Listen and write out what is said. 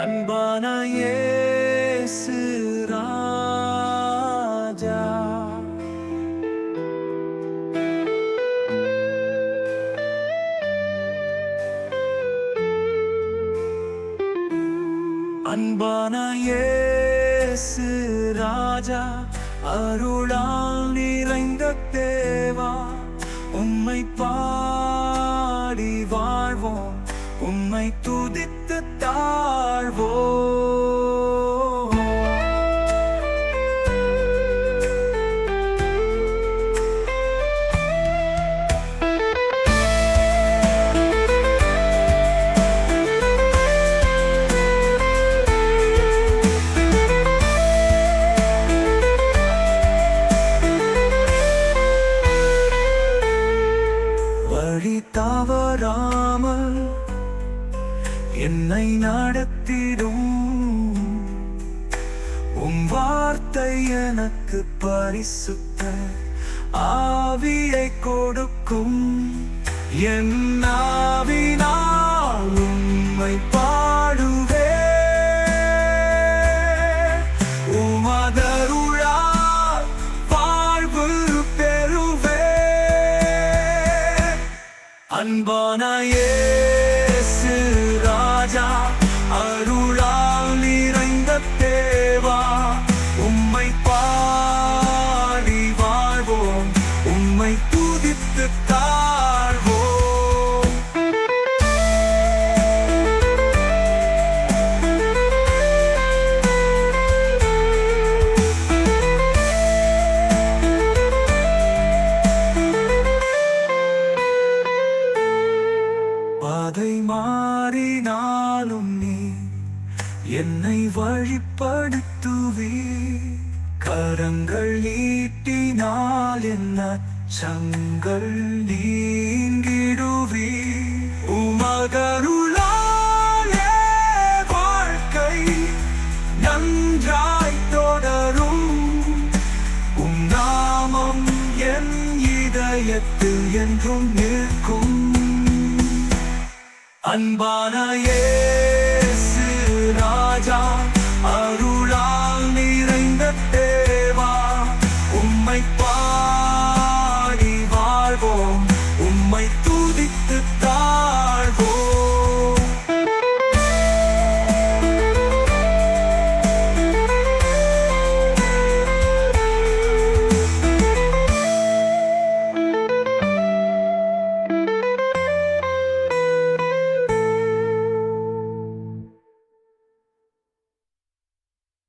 அன்பான இயேசு ராஜா. அன்பான இயேசு ராஜா அருளால் நிறைந்த தேவா. உம்மை பா உம்மை துதித்து தாழ்வோ வழி தவறாமல் என்னை நடத்திடும். உம் வார்த்தை எனக்கு பரிசுத்த ஆவியை கொடுக்கும். என் ஆவினால் உம்மை பாடுவே. உமதருளால் வாழ்வு பெறுவே. அன்பான இயேசு அருளால் நிறைந்த தேவா உம்மை பாடி வாழ்வோம் உம்மை துதித்து தாழ்வோம். பாதை மாறினாலும் நீ என்னை வழிப்படுத்துவே கரங்கள் நீட்டினால் என்ன சங்கள் நீங்கிடுவே உமகருளாலே வாழ்க்கை நன்றாய் தொடரும். உம் நாமம் என் இதயத்தில் என்றும் நிற்கும். அன்பான ஏ